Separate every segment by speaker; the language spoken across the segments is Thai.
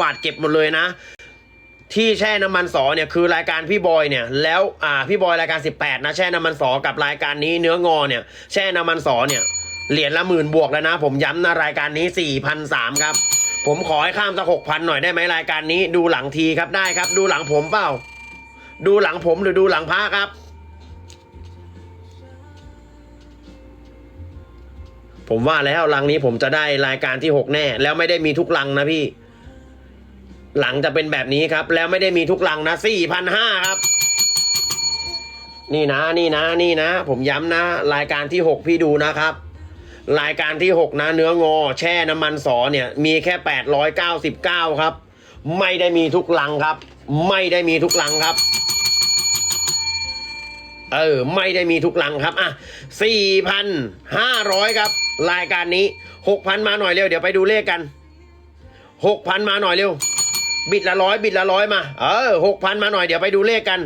Speaker 1: วาดเก็บหมดเลยนะ ที่แช่น้ำมันสอเนี่ยคือรายการพี่บอยเนี่ย แล้วอ่าพี่บอยรายการ 18 นะแช่น้ำมันสอกับรายการนี้เนื้องอเนี่ยแช่น้ำมันสอเนี่ยเหรียญละหมื่นบวกแล้วนะ ผมย้ำนะรายการนี้4 0 0 3ครับผมขอให้ข้ามสักหกพันหน่อยได้ไหมรายการนี้ดูหลังทีครับได้ครับ ดูหลังผมเปล่า ดูหลังผมหรือดูหลังพระครับ ผมว่าแล้วลังนี้ผมจะได้รายการที่หกแน่ แล้วไม่ได้มีทุกลังนะพี่ หลังจะเป็นแบบนี้ครับ แล้วไม่ได้มีทุกลังนะสี่พันห้าครับ นี่นะนี่นะนี่นะ ผมย้ำนะ รายการที่หกพี่ดูนะครับ รายการที่หกนะเนื้องอ แช่น้ำมันสอเนี่ย มีแค่แปดร้อยเก้าสิบเก้าครับ ไม่ได้มีทุกลังครับ ไม่ได้มีทุกลังครับเออ ไม่ได้มีทุกลังครับ อะสี่พันห้าร้อยครับ รายการนี้หกพันมาหน่อยเร็ว เดี๋ยวไปดูเลขกันหกพันมาหน่อยเร็ว บิดละร้อยบิดละร้อยมา เออหกพันมาหน่อยเดี๋ยวไปดูเลขกัน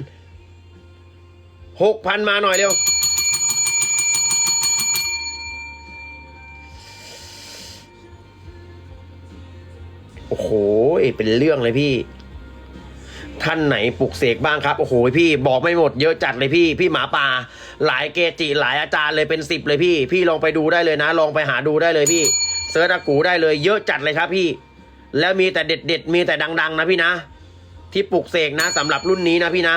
Speaker 1: หกพันมาหน่อยเร็วโอ้โหเป็นเรื่องเลยพี่ ท่านไหนปลุกเสกบ้างครับโอ้โหพี่บอกไม่หมดเยอะจัดเลยพี่ พี่หมาป่า หลายเกจิหลายอาจารย์เลยเป็นสิบเลยพี่ พี่ลองไปดูได้เลยนะ ลองไปหาดูได้เลยพี่เซิร์ชอากูได้เลยเยอะจัดเลยครับพี่ แล้วมีแต่เด็ดเด็ดมีแต่ดัง ๆ นะพี่นะ ที่ปลุกเสกนะสำหรับรุ่นนี้นะพี่นะ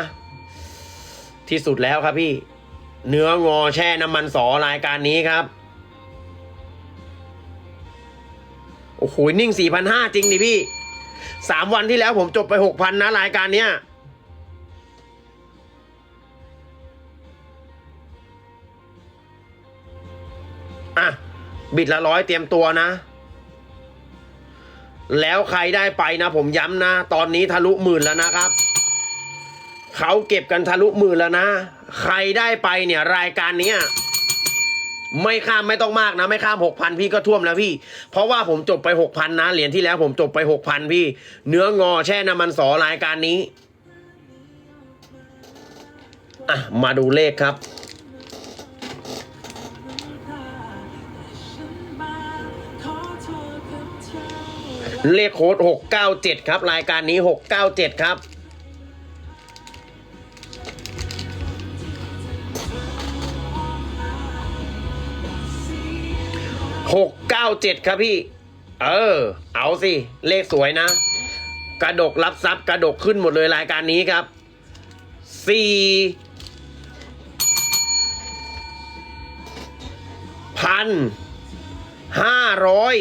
Speaker 1: ที่สุดแล้วครับพี่ เนื้องอแช่น้ำมันสอรายการนี้ครับโอ้โหนิ่งสี่พันห้าจริงดิพี่สามวันที่แล้วผมจบไปหกพันนะรายการเนี้ยอะ บิดละร้อยเตรียมตัวนะ แล้วใครได้ไปนะผมย้ำนะ ตอนนี้ทะลุหมื่นแล้วนะครับ เขาเก็บกันทะลุหมื่นแล้วนะ ใครได้ไปเนี่ยรายการเนี้ยไม่ข้ามไม่ต้องมากนะ ไม่ข้ามหกพันพี่ก็ท่วมแล้วพี่ เพราะว่าผมจบไปหกพันนะเหรียญที่แล้วผมจบไปหกพันพี่ เนื้องอแช่น้ำมันสอรายการนี้อะมาดูเลขครับ เลขโค้ดหกเก้าเจ็ดครับ รายการนี้หกเก้าเจ็ดครับ หกเก้าเจ็ดครับพี่ เออ เอาสิ เลขสวยนะ กระดกรับทรัพย์กระดกขึ้นหมดเลยรายการนี้ครับสี่พันห้าร้อย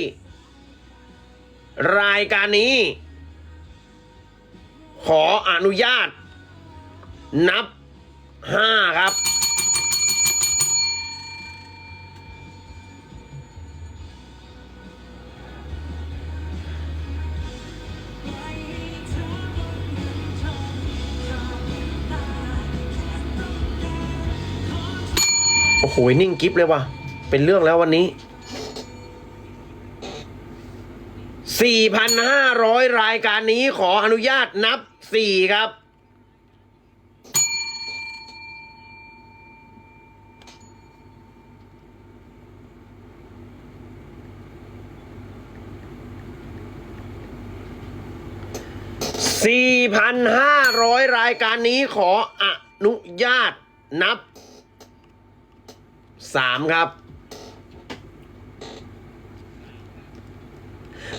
Speaker 1: รายการนี้ ขออนุญาต นับห้าครับ โอ้โห นิ่งกิฟเลยว่ะ เป็นเรื่องแล้ววันนี้ 4,500 รายการนี้ขออนุญาตนับ 4 ครับ 4,500 รายการนี้ขออนุญาตนับ 3 ครับ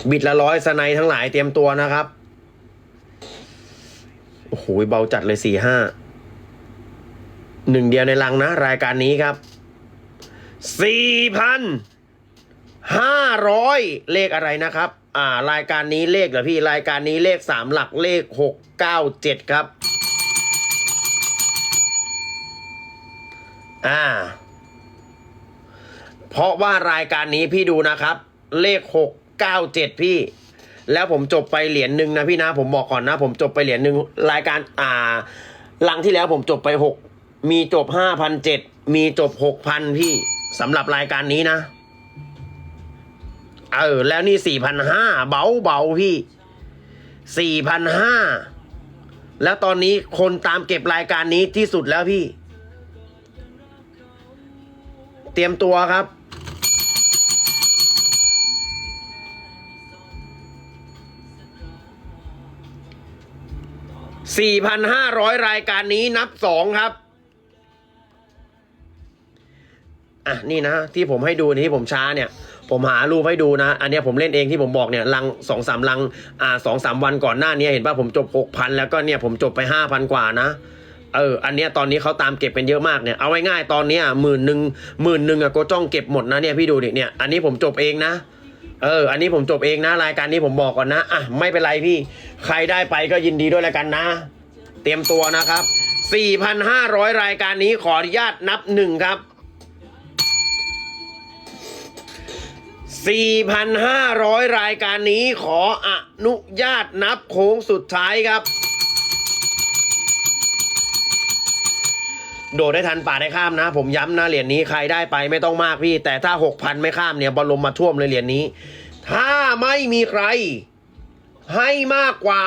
Speaker 1: บิดละร้อยสไนทั้งหลายเตรียมตัวนะครับ โอ้โหเบาจัดเลยสี่ห้าหนึ่งเดียวในลังนะ รายการนี้ครับสี่พันห้าร้อยเลขอะไรนะครับ อ่ารายการนี้เลขเหรอพี่รายการนี้เลขสามหลักเลขหกเก้าเจ็ดครับ อ่า เพราะว่ารายการนี้พี่ดูนะครับ เลขหก เก้าเจ็ดพี่ แล้วผมจบไปเหรียญหนึ่งนะพี่นะผมบอกก่อนนะ ผมจบไปเหรียญหนึ่งรายการอ่าลังที่แล้วผมจบไปหกมีจบห้าพันเจ็ดมีจบหกพันพี่สำหรับรายการนี้นะ เออ แล้วนี่สี่พันห้าเบาเบาพี่สี่พันห้าแล้วตอนนี้คนตามเก็บรายการนี้ที่สุดแล้วพี่ เตรียมตัวครับ 4,500 รายการนี้นับสองครับ อะ นี่นะ ที่ผมให้ดูนี่ที่ผมช้าเนี่ย ผมหารูปให้ดูนะ อันนี้ผมเล่นเองที่ผมบอกเนี่ยลังสองสามลัง อ่าสองสามวันก่อนหน้านี้เห็นป่ะผมจบหกพันแล้วก็เนี่ยผมจบไปห้าพันกว่านะเออ อันเนี้ยตอนนี้เขาตามเก็บกันเยอะมากเนี่ย เอาง่ายๆตอนเนี้ยหมื่นหนึ่งหมื่นหนึ่งอะโกจ้องเก็บหมดนะเนี่ยพี่ดูดิเนี่ย อันนี้ผมจบเองนะ เออ อันนี้ผมจบเองนะ รายการนี้ผมบอกก่อนนะ อะ ไม่เป็นไรพี่ ใครได้ไปก็ยินดีด้วยแล้วกันนะ เตรียมตัวนะครับ 4,500 รายการนี้ขออนุญาตนับหนึ่งครับ 4,500 รายการนี้ขออนุญาตนับโค้งสุดท้ายครับ โดดได้ทันป่าได้ข้ามนะ ผมย้ำนะเหรียญนี้ใครได้ไปไม่ต้องมากพี่ แต่ถ้า 6,000 ไม่ข้ามเนี่ยบอลลมมาท่วมเลยเหรียญนี้ ถ้าไม่มีใคร ให้มากกว่า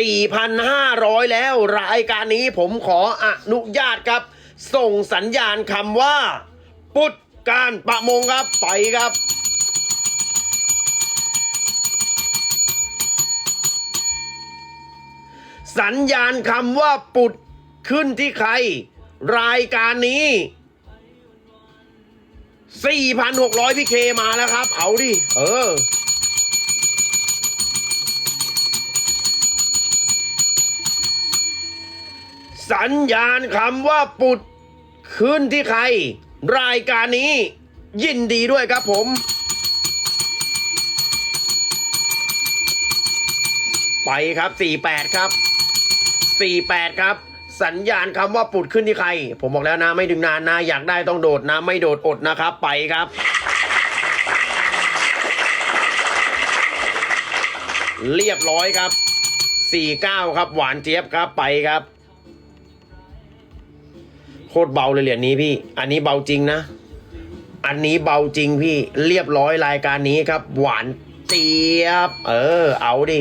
Speaker 1: 4,500 แล้วรายการนี้ผมขออนุญาตครับ ส่งสัญญาณคำว่า ปุดการประมงครับไปครับสัญญาณคำว่าปุด ขึ้นที่ใคร รายการนี้ 4,600 พี่เคมาแล้วครับ เอาดิ เออ สัญญาณคำว่าปุด ขึ้นที่ใคร รายการนี้ ยินดีด้วยครับผม ไปครับ 48 ครับ 48 ครับ สัญญาณคำว่าปุดขึ้นที่ใคร ผมบอกแล้วนะไม่ดึงนานนะอยากได้ต้องโดดนะ ไม่โดดอดนะครับ ไปครับ เรียบร้อยครับ49ครับ หวานเจี๊ยบครับไปครับ โคตรเบาเลยเหรียญนี้พี่ อันนี้เบาจริงนะ อันนี้เบาจริงพี่เรียบร้อยรายการนี้ครับ หวานเจี๊ยบ เออ เอาดิ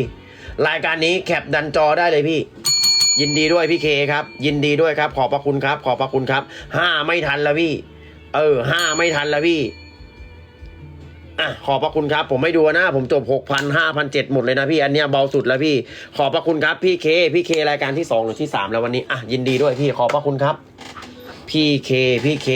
Speaker 1: รายการนี้แคปดันจอได้เลยพี่ ยินดีด้วยพี่เคครับ ยินดีด้วยครับ ขอบพระคุณครับ ขอบพระคุณครับห้าไม่ทันแล้วพี่ เออห้าไม่ทันแล้วพี่อะขอบพระคุณครับ ผมไม่ดูนะ ผมจบหกพันห้าพันเจ็ดหมดเลยนะพี่ อันเนี้ยเบาสุดแล้วพี่ ขอบพระคุณครับพี่เคพี่เครายการที่สองหรือที่สามแล้ววันนี้อะยินดีด้วยพี่ขอบพระคุณครับพี่เคพี่เค